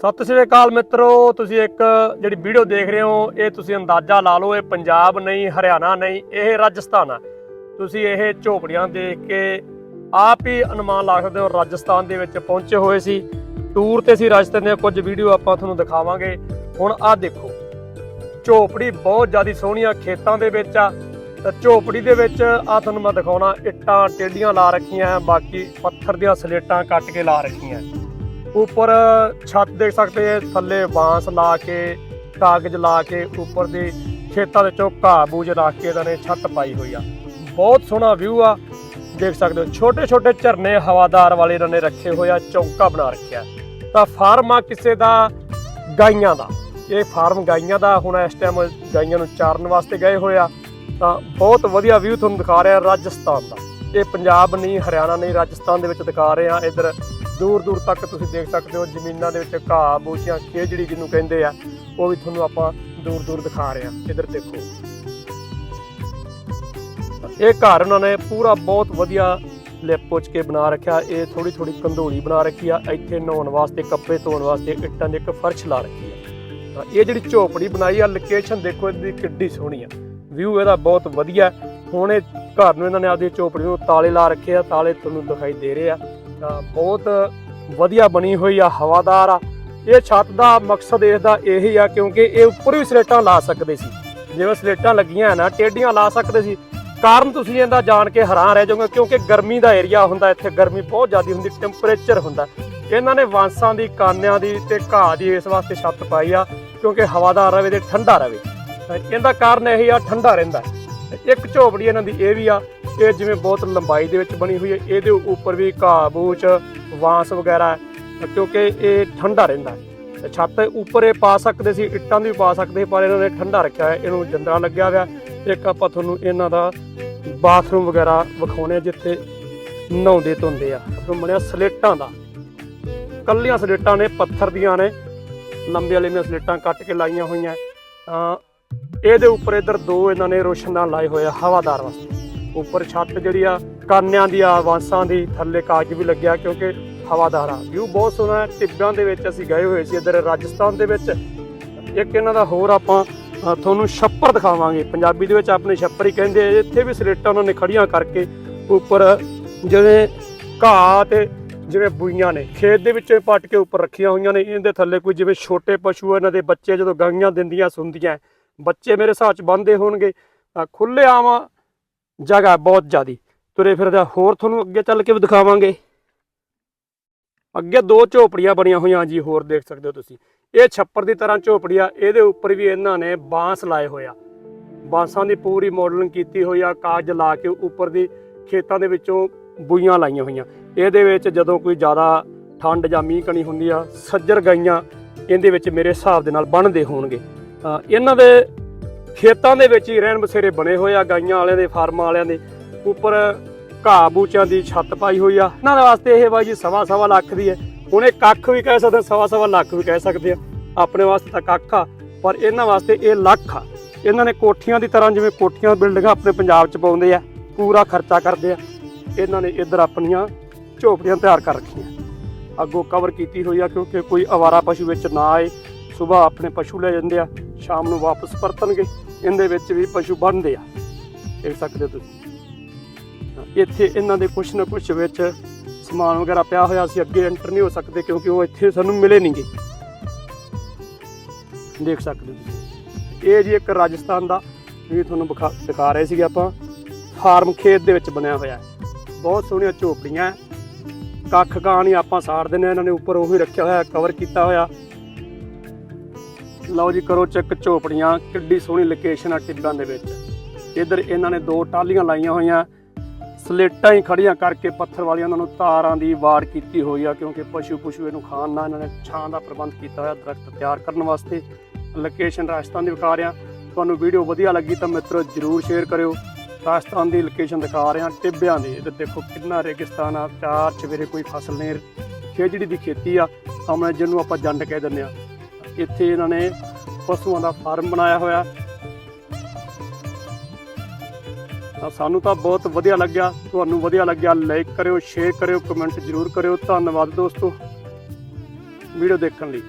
ਸਤਿ ਸ਼੍ਰੀ ਅਕਾਲ ਮਿੱਤਰੋ, ਤੁਸੀਂ ਇੱਕ ਜਿਹੜੀ ਵੀਡੀਓ ਦੇਖ ਰਹੇ ਹੋ, ਇਹ ਤੁਸੀਂ ਅੰਦਾਜ਼ਾ ਲਾ ਲਓ, ਇਹ ਪੰਜਾਬ ਨਹੀਂ, ਹਰਿਆਣਾ ਨਹੀਂ, ਇਹ ਰਾਜਸਥਾਨ ਆ। ਤੁਸੀਂ ਇਹ ਝੋਪੜੀਆਂ ਦੇਖ ਕੇ ਆਪ ਹੀ ਅਨੁਮਾਨ ਲਾ ਸਕਦੇ ਹੋ, ਰਾਜਸਥਾਨ ਦੇ ਵਿੱਚ ਪਹੁੰਚੇ ਹੋਏ ਸੀ। ਟੂਰ ਤੇ ਸੀ ਰਾਜਸਥਾਨ ਦੀਆਂ ਕੁਝ ਵੀਡੀਓ ਆਪਾਂ ਤੁਹਾਨੂੰ ਦਿਖਾਵਾਂਗੇ। ਹੁਣ ਆਹ ਦੇਖੋ, ਝੋਪੜੀ ਬਹੁਤ ਜ਼ਿਆਦਾ ਸੋਹਣੀ ਆ ਖੇਤਾਂ ਦੇ ਵਿੱਚ ਆ। ਤਾਂ ਝੋਪੜੀ ਦੇ ਵਿੱਚ ਆ ਤੁਹਾਨੂੰ ਮੈਂ ਦਿਖਾਉਣਾ, ਇੱਟਾਂ, ਟੇਡੀਆਂ ਲਾ ਰੱਖੀਆਂ, ਬਾਕੀ ਪੱਥਰ ਦੀਆਂ ਸਲੇਟਾਂ ਕੱਟ ਕੇ ਲਾ ਰੱਖੀਆਂ। ਉੱਪਰ ਛੱਤ ਦੇਖ ਸਕਦੇ ਹੋ ਥੱਲੇ ਬਾਂਸ ਲਾ ਕੇ, ਕਾਗਜ਼ ਲਾ ਕੇ, ਉੱਪਰ ਦੇ ਖੇਤਾਂ ਦੇ ਚੋਂ ਘਾਹ ਬੂਝ ਰੱਖ ਕੇ ਇਹਨਾਂ ਨੇ ਛੱਤ ਪਾਈ ਹੋਈ ਆ। ਬਹੁਤ ਸੋਹਣਾ ਵਿਊ ਆ। ਦੇਖ ਸਕਦੇ ਹੋ ਛੋਟੇ ਛੋਟੇ ਝਰਨੇ ਹਵਾਦਾਰ ਵਾਲੇ ਇਹਨਾਂ ਨੇ ਰੱਖੇ ਹੋਇਆ ਚੌਂਕਾ ਬਣਾ ਰੱਖਿਆ। ਤਾਂ ਫਾਰਮ ਆ ਕਿਸੇ ਦਾ? ਗਾਈਆਂ ਦਾ। ਇਹ ਫਾਰਮ ਗਾਈਆਂ ਦਾ ਹੁਣ ਇਸ ਟਾਈਮ ਗਾਈਆਂ ਨੂੰ ਚਾਰਨ ਵਾਸਤੇ ਗਏ ਹੋਇਆ ਤਾਂ ਬਹੁਤ ਵਧੀਆ ਵਿਊ ਤੁਹਾਨੂੰ ਦਿਖਾ ਰਿਹਾ ਰਾਜਸਥਾਨ ਦਾ। ਇਹ ਪੰਜਾਬ ਨਹੀਂ, ਹਰਿਆਣਾ ਨਹੀਂ, ਰਾਜਸਥਾਨ ਦੇ ਵਿੱਚ ਦਿਖਾ ਰਹੇ ਆ ਇਧਰ ਦੂਰ ਦੂਰ ਤੱਕ ਤੁਸੀਂ ਦੇਖ ਸਕਦੇ ਹੋ ਜ਼ਮੀਨਾਂ ਦੇ ਵਿੱਚ ਘਾਹ ਬੂਝੀਆਂ ਖੇਜੜੀ ਜਿਹਨੂੰ ਕਹਿੰਦੇ ਆ, ਉਹ ਵੀ ਤੁਹਾਨੂੰ ਆਪਾਂ ਦੂਰ ਦੂਰ ਦਿਖਾ ਰਹੇ ਆ ਇਧਰ ਦੇਖੋ। ਇਹ ਘਰ ਉਹਨਾਂ ਨੇ ਪੂਰਾ ਬਹੁਤ ਵਧੀਆ ਲਿਪ ਪੁੱਛ ਕੇ ਬਣਾ ਰੱਖਿਆ। ਇਹ ਥੋੜੀ ਥੋੜੀ ਕੰਧੋਲੀ ਬਣਾ ਰੱਖੀ ਆ। ਇੱਥੇ ਨਹਾਉਣ ਵਾਸਤੇ, ਕੱਪੜੇ ਧੋਣ ਵਾਸਤੇ ਇੱਟਾਂ ਦੀ ਇੱਕ ਫਰਸ਼ ਲਾ ਰੱਖੀ ਆ। ਤਾਂ ਇਹ ਜਿਹੜੀ ਝੋਪੜੀ ਬਣਾਈ ਆ ਲੋਕੇਸ਼ਨ ਦੇਖੋ, ਇਹਦੀ ਕਿੱਡੀ ਸੋਹਣੀ ਆ। ਵਿਊ ਇਹਦਾ ਬਹੁਤ ਵਧੀਆ। ਹੁਣ ਇਹ ਘਰ ਨੂੰ ਇਹਨਾਂ ਨੇ ਆਪਦੀ ਝੋਪੜੀ ਨੂੰ ਤਾਲੇ ਲਾ ਰੱਖੇ ਆ। ਤਾਲੇ ਤੁਹਾਨੂੰ ਦਿਖਾਈ ਦੇ ਰਹੇ ਆ। ਬਹੁਤ ਵਧੀਆ ਬਣੀ ਹੋਈ ਆ ਹਵਾਦਾਰ ਆ। ਇਹ ਛੱਤ ਦਾ ਮਕਸਦ ਇਸ ਦਾ ਇਹੀ ਆ ਕਿਉਂਕਿ ਇਹ ਉੱਪਰ ਵੀ ਸਲੇਟਾਂ ਲਾ ਸਕਦੇ ਸੀ। ਜਿਵੇਂ ਸਲੇਟਾਂ ਲੱਗੀਆਂ ਨਾ ਟੇਡੀਆਂ ਲਾ ਸਕਦੇ ਸੀ। ਕਾਰਨ ਤੁਸੀਂ ਇਹਦਾ ਜਾਣ ਕੇ ਹੈਰਾਨ ਰਹਿ ਜਾਓਗੇ ਕਿਉਂਕਿ ਗਰਮੀ ਦਾ ਏਰੀਆ ਹੁੰਦਾ, ਇੱਥੇ ਗਰਮੀ ਬਹੁਤ ਜ਼ਿਆਦਾ ਹੁੰਦੀ ਟੈਂਪਰੇਚਰ ਹੁੰਦਾ। ਇਹਨਾਂ ਨੇ ਵਾਂਸਾਂ ਦੀ, ਕਾਨਿਆਂ ਦੀ ਤੇ ਘਾਹ ਦੀ ਇਸ ਵਾਸਤੇ ਛੱਤ ਪਾਈ ਆ ਕਿਉਂਕਿ ਹਵਾਦਾਰ ਰਵੇ ਤੇ ਠੰਡਾ ਰਵੇ। ਇਹਦਾ ਕਾਰਨ ਇਹੀ ਆ, ਠੰਡਾ ਰਹਿੰਦਾ। ਇੱਕ ਝੋਪੜੀ ਇਹਨਾਂ ਦੀ ਇਹ ਵੀ ਆ ਇਹ ਜਿਵੇਂ ਬਹੁਤ ਲੰਬਾਈ ਦੇ ਵਿੱਚ ਬਣੀ ਹੋਈ ਹੈ ਇਹਦੇ ਉੱਪਰ ਵੀ ਘਾਹ ਬੂਚ ਵਾਂਸ ਵਗੈਰਾ ਕਿਉਂਕਿ ਇਹ ਠੰਡਾ ਰਹਿੰਦਾ ਤੇ ਛੱਤ ਉੱਪਰ ਇਹ ਪਾ ਸਕਦੇ ਸੀ ਇੱਟਾਂ ਦੀ ਵੀ ਪਾ ਸਕਦੇ ਸੀ, ਪਰ ਇਹਨਾਂ ਨੇ ਠੰਡਾ ਰੱਖਿਆ ਹੈ ਇਹਨੂੰ ਜੰਦਰਾ ਲੱਗਿਆ ਹੋਇਆ ਇੱਕ ਆਪਾਂ ਤੁਹਾਨੂੰ ਇਹਨਾਂ ਦਾ ਬਾਥਰੂਮ ਵਗੈਰਾ ਵਿਖਾਉਣੇ ਆ ਜਿੱਥੇ ਨਹਾਉਂਦੇ ਧੋਂਦੇ ਆ। ਬਾਥਰੂਮ ਬਣਿਆ ਸਲੇਟਾਂ ਦਾ। ਕੱਲੀਆਂ ਸਲੇਟਾਂ ਨੇ ਪੱਥਰ ਦੀਆਂ ਨੇ ਲੰਬੇ ਵਾਲੀਆਂ ਸਲੇਟਾਂ ਕੱਟ ਕੇ ਲਾਈਆਂ ਹੋਈਆਂ। ਤਾਂ ਇਹਦੇ ਉੱਪਰ ਇਧਰ ਦੋ ਇਹਨਾਂ ਨੇ ਰੋਸ਼ਨਾਂ ਲਾਏ ਹੋਏ ਆ ਹਵਾਦਾਰ ਵਾਸਤੇ। ਉੱਪਰ ਛੱਤ ਜਿਹੜੀ ਆ, ਕਾਨਿਆਂ ਦੀ ਆ, ਵਾਂਸਾਂ ਦੀ ਥੱਲੇ ਕਾਗਜ਼ ਵੀ ਲੱਗਿਆ ਕਿਉਂਕਿ ਹਵਾਦਾਰ ਆ ਵਿਊ ਬਹੁਤ ਸੋਹਣਾ ਹੈ ਟਿੱਬਾਂ ਦੇ ਵਿੱਚ ਅਸੀਂ ਗਏ ਹੋਏ ਸੀ ਇੱਧਰ ਰਾਜਸਥਾਨ ਦੇ ਵਿੱਚ। ਇੱਕ ਇਹਨਾਂ ਦਾ ਹੋਰ ਆਪਾਂ ਤੁਹਾਨੂੰ ਛੱਪਰ ਦਿਖਾਵਾਂਗੇ। ਪੰਜਾਬੀ ਦੇ ਵਿੱਚ ਆਪਣੇ ਛੱਪਰ ਹੀ ਕਹਿੰਦੇ ਇੱਥੇ ਵੀ ਸਲੇਟਾਂ ਉਹਨਾਂ ਨੇ ਖੜੀਆਂ ਕਰਕੇ ਉੱਪਰ ਜਿਵੇਂ ਘਾਹ ਤੇ ਜਿਵੇਂ ਬੂਈਆਂ ਨੇ, ਖੇਤ ਦੇ ਵਿੱਚੋਂ ਹੀ ਪੱਟ ਕੇ ਉੱਪਰ ਰੱਖੀਆਂ ਹੋਈਆਂ ਨੇ। ਇਹਦੇ ਥੱਲੇ ਕੋਈ ਜਿਵੇਂ ਛੋਟੇ ਪਸ਼ੂ ਇਹਨਾਂ ਦੇ ਬੱਚੇ ਜਦੋਂ ਗਾਈਆਂ ਦਿੰਦੀਆਂ ਸੁੰਦੀਆਂ, ਬੱਚੇ ਮੇਰੇ ਹਿਸਾਬ ਚ ਬੰਦੇ ਹੋਣਗੇ। ਖੁੱਲੇ ਆਵਾਂ ਜਗ੍ਹਾ ਬਹੁਤ ਜ਼ਿਆਦੀ। ਤੁਰੇ ਫਿਰਦਾ ਹੋਰ ਤੁਹਾਨੂੰ ਅੱਗੇ ਚੱਲ ਕੇ ਵੀ ਦਿਖਾਵਾਂਗੇ। ਅੱਗੇ ਦੋ ਝੋਪੜੀਆਂ ਬਣੀਆਂ ਹੋਈਆਂ ਜੀ, ਹੋਰ ਦੇਖ ਸਕਦੇ ਹੋ ਤੁਸੀਂ। ਇਹ ਛੱਪਰ ਦੀ ਤਰ੍ਹਾਂ ਝੋਪੜੀ ਆ ਇਹਦੇ ਉੱਪਰ ਵੀ ਇਹਨਾਂ ਨੇ ਬਾਂਸ ਲਾਏ ਹੋਇਆ ਬਾਂਸਾਂ ਦੀ ਪੂਰੀ ਮਾਡਲਿੰਗ ਕੀਤੀ ਹੋਈ ਆ, ਕਾਗਜ਼ ਲਾ ਕੇ ਉੱਪਰ ਦੀ ਖੇਤਾਂ ਦੇ ਵਿੱਚੋਂ ਬੂਈਆਂ ਲਾਈਆਂ ਹੋਈਆਂ। ਇਹਦੇ ਵਿੱਚ ਜਦੋਂ ਕੋਈ ਜ਼ਿਆਦਾ ਠੰਡ ਜਾਂ ਮੀਂਹ ਕਣੀ ਹੁੰਦੀ ਆ, ਸੱਜਰ ਗਾਈਆਂ ਇਹਦੇ ਵਿੱਚ ਮੇਰੇ ਹਿਸਾਬ ਦੇ ਨਾਲ ਬਣਦੇ ਹੋਣਗੇ। ਇਹਨਾਂ ਦੇ ਖੇਤਾਂ ਦੇ ਵਿੱਚ ਹੀ ਰਹਿਣ ਬਸੇਰੇ ਬਣੇ ਹੋਏ ਆ, ਗਾਈਆਂ ਵਾਲਿਆਂ ਦੇ, ਫਾਰਮਾਂ ਵਾਲਿਆਂ ਦੇ। ਉੱਪਰ ਘਾਹ ਬੂਚਿਆਂ ਦੀ ਛੱਤ ਪਾਈ ਹੋਈ ਆ। ਇਹਨਾਂ ਦੇ ਵਾਸਤੇ ਇਹ ਬਾਈ ਜੀ ਸਵਾ ਸਵਾ ਲੱਖ ਦੀ ਹੈ। ਹੁਣ ਇਹ ਕੱਖ ਵੀ ਕਹਿ ਸਕਦੇ ਸਵਾ ਸਵਾ ਲੱਖ ਵੀ ਕਹਿ ਸਕਦੇ ਆ। ਆਪਣੇ ਵਾਸਤੇ ਤਾਂ ਕੱਖ ਆ, ਪਰ ਇਹਨਾਂ ਵਾਸਤੇ ਇਹ ਲੱਖ ਆ। ਇਹਨਾਂ ਨੇ ਕੋਠੀਆਂ ਦੀ ਤਰ੍ਹਾਂ ਜਿਵੇਂ ਕੋਠੀਆਂ, ਬਿਲਡਿੰਗਾਂ ਆਪਣੇ ਪੰਜਾਬ 'ਚ ਪਾਉਂਦੇ ਆ, ਪੂਰਾ ਖਰਚਾ ਕਰਦੇ ਆ। ਇਹਨਾਂ ਨੇ ਇੱਧਰ ਆਪਣੀਆਂ ਝੋਪੜੀਆਂ ਤਿਆਰ ਕਰ ਰੱਖੀਆਂ। ਅੱਗੋਂ ਕਵਰ ਕੀਤੀ ਹੋਈ ਆ, ਕਿਉਂਕਿ ਕੋਈ ਅਵਾਰਾ ਪਸ਼ੂ ਵਿੱਚ ਨਾ ਆਏ। ਸਵੇਰ ਆਪਣੇ ਪਸ਼ੂ ਲੈ ਜਾਂਦੇ ਆ। ਸ਼ਾਮ ਨੂੰ ਵਾਪਸ ਪਰਤਣਗੇ। ਇਹਦੇ ਵਿੱਚ ਵੀ ਪਸ਼ੂ ਬੰਨਦੇ ਆ। ਦੇਖ ਸਕਦੇ ਹੋ ਤੁਸੀਂ। ਇੱਥੇ ਇਹਨਾਂ ਦੇ ਕੁਛ ਨਾ ਕੁਛ ਵਿੱਚ ਸਮਾਨ ਵਗੈਰਾ ਪਿਆ ਹੋਇਆ ਸੀ। ਅੱਗੇ ਐਂਟਰ ਨਹੀਂ ਹੋ ਸਕਦੇ ਕਿਉਂਕਿ ਉਹ ਇੱਥੇ ਸਾਨੂੰ ਮਿਲੇ ਨਹੀਂਗੇ ਦੇਖ ਸਕਦੇ ਹੋ ਤੁਸੀਂ। ਇਹ ਜੀ ਇੱਕ ਰਾਜਸਥਾਨ ਦਾ ਵੀ ਤੁਹਾਨੂੰ ਵਿਖਾ- ਦਿਖਾ ਰਹੇ ਸੀਗੇ ਆਪਾਂ। ਫਾਰਮ ਖੇਤ ਦੇ ਵਿੱਚ ਬਣਿਆ ਹੋਇਆ ਹੈ। ਬਹੁਤ ਸੋਹਣੀਆਂ ਝੋਪੜੀਆਂ ਕੱਖ ਕਾਂ ਨਹੀਂ ਆਪਾਂ ਸਾੜ ਦਿੰਦੇ ਹਾਂ, ਇਹਨਾਂ ਨੇ ਉੱਪਰ ਉਹੀ ਰੱਖਿਆ ਹੋਇਆ ਕਵਰ ਕੀਤਾ ਹੋਇਆ। ਲਓ ਜੀ ਕਰੋ ਚੈੱਕ ਝੋਪੜੀਆਂ, ਕਿੱਡੀ ਸੋਹਣੀ ਲੋਕੇਸ਼ਨ ਆ ਟਿੱਬਾਂ ਦੇ ਵਿੱਚ। ਇੱਧਰ ਇਹਨਾਂ ਨੇ ਦੋ ਟਾਲੀਆਂ ਲਾਈਆਂ ਹੋਈਆਂ, ਸਲੇਟਾਂ ਹੀ ਖੜੀਆਂ ਕਰਕੇ ਪੱਥਰ ਵਾਲੀਆਂ ਉਹਨਾਂ ਨੂੰ ਤਾਰਾਂ ਦੀ ਵਾੜ ਕੀਤੀ ਹੋਈ ਆ, ਕਿਉਂਕਿ ਪਸ਼ੂ ਪਸ਼ੂ ਇਹਨੂੰ ਖਾਣ ਨਾ ਇਹਨਾਂ ਨੇ ਛਾਂ ਦਾ ਪ੍ਰਬੰਧ ਕੀਤਾ ਹੋਇਆ ਦਰਖਤ ਤਿਆਰ ਕਰਨ ਵਾਸਤੇ। ਲੋਕੇਸ਼ਨ ਰਾਜਸਥਾਨ ਦੀ ਵਿਖਾ ਰਿਹਾ। ਤੁਹਾਨੂੰ ਵੀਡੀਓ ਵਧੀਆ ਲੱਗੀ ਤਾਂ ਮਿੱਤਰੋ ਜਰੂਰ ਸ਼ੇਅਰ ਕਰਿਓ। ਰਾਜਸਥਾਨ ਦੀ ਲੋਕੇਸ਼ਨ ਦਿਖਾ ਰਿਹਾ ਟਿੱਬਿਆਂ ਦੀ। ਤੇ ਦੇਖੋ ਕਿੰਨਾ ਰੇਗਿਸਤਾਨ ਆ, ਚਾਰ ਚਵੇਰੇ ਕੋਈ ਫਸਲ ਨਹੀਂ, ਖੇਜੜੀ ਦੀ ਖੇਤੀ ਆ। ਸਾਹਮਣੇ ਜਿਹਨੂੰ ਆਪਾਂ ਜੰਡ ਕਹਿ ਦਿੰਦੇ ਆ। ਇੱਥੇ ਇਹਨਾਂ ਨੇ ਪਸ਼ੂਆਂ ਦਾ ਫਾਰਮ ਬਣਾਇਆ ਹੋਇਆ। ਤਾਂ ਸਾਨੂੰ ਤਾਂ ਬਹੁਤ ਵਧੀਆ ਲੱਗਿਆ। ਤੁਹਾਨੂੰ ਵਧੀਆ ਲੱਗਿਆ ਲਾਈਕ ਕਰਿਓ ਸ਼ੇਅਰ ਕਰਿਓ ਕਮੈਂਟ ਜ਼ਰੂਰ ਕਰਿਓ। ਧੰਨਵਾਦ ਦੋਸਤੋ। ਵੀਡੀਓ ਦੇਖਣ ਲਈ।